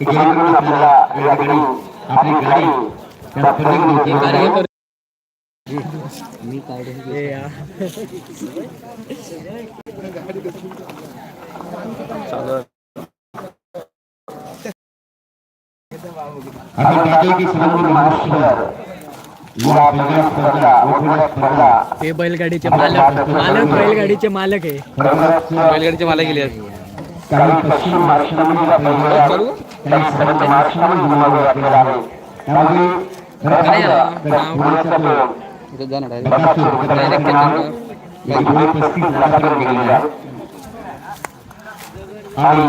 जेणेकरून आपल्याला या ठिकाणी आपली गाडी स्पर्धेत स्पर्धा हे बैलगाडीचे मालक. मालक बैलगाडीचे मालक आहे बैलगाडीचे मला गेले काही पश्चिम महाराष्ट्रामध्ये या बैलगाड्या आहेत. काही सर्व महाराष्ट्रामध्ये ही बैलगाडी आपल्याला आहे त्यामुळे खरं पाहिलं तर पुण्याचा तो जाणार आहे बकासूर गटाचा माल एक दोन पस्तीस लाखापर्यंत गेलेला आहे आणि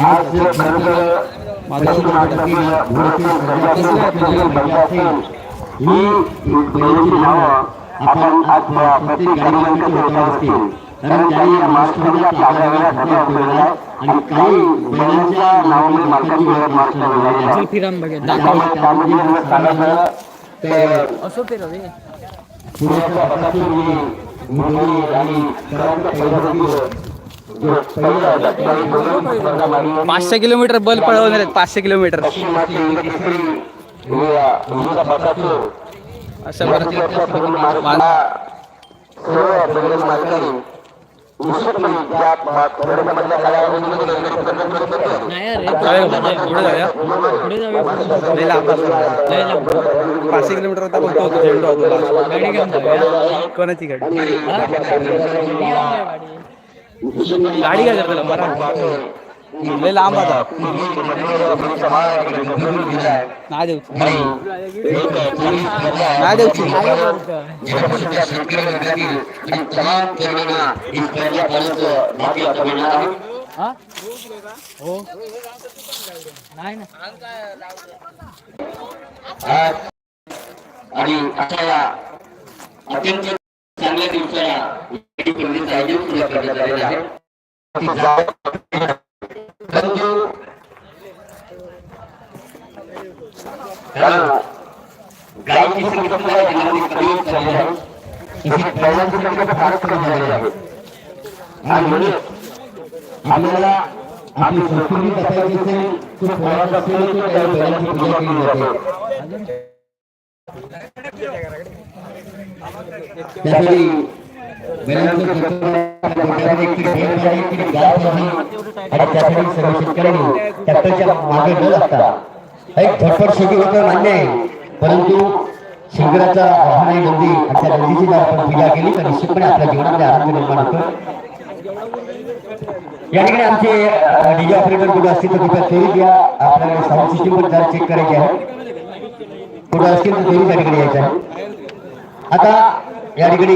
आज जर खरं तर पश्चिम महाराष्ट्रातील घोडचे सर्जातील पश्चिम बैठा असेल ही बैलांची नावं आपण आज प्रत्येक गाडीवाल्याकडे भेटायला असतील कारण त्यांनी या महाराष्ट्रामध्ये आपल्या आगळ्या घटना उपयोगाला आणि काही बैलांच्या मालकाची फिरान त्यामुळे त्यामध्ये सांगायचं तर असो मुरली आणि पहिला पाचशे किलोमीटर बल पळवणार आहेत पाचशे किलोमीटर. पश्चिमाची पाचशे किलोमीटर होता होतो झेंडू होतो. कोणाची गाडी? हा? गाडी काय करतो बरा लय लांब आता नाही देऊ नाही देऊची काय करतं? हा? नाही ना आणि या अत्यंत चांगल्या दिवसाला करण्यात आलेलं आहे गायीची संख्या सुद्धा जिल्ह्यामध्ये कमी होत आहे? तसेच बैलांची संख्या तर फारच कमी झालेली आहे. आणि म्हणून आपल्याला आपली संस्कृती जपायची असेल तो पोळाचा असेल त्या बैलांची पूजा केली जाते. त्यासाठी त्यासाठी सर्व शेतकऱ्यांनी ट्रॅक्टरच्या मागे न लागता एक झटपट शेती होतं मान्य आहे. परंतु शंकराचा वाहन आहे नंदी आणि त्या नंदीची जर आपण पूजा केली तर निश्चितपणे आपल्या जीवनामध्ये आनंद निर्माण होतो. या ठिकाणी आमचे डीजे ऑपरेटर कुठे असतील तर कृपया तोरी द्या. आपल्याला साऊंड सिस्टीम पण जरा चेक करायची आहे. कुठे असतील तर तोरी त्या ठिकाणी यायचं आहे. आता या ठिकाणी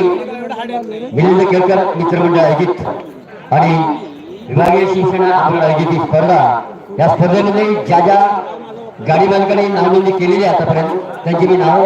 मिलिंद केळकर मित्रमंडळ आयोजित आणि विभागीय शिवसेना आपण आयोजित स्पर्धा. या स्पर्धेमध्ये ज्या ज्या गाडी मालकाने नावनोंदणी केलेली आहे आतापर्यंत. त्यांची मी नावं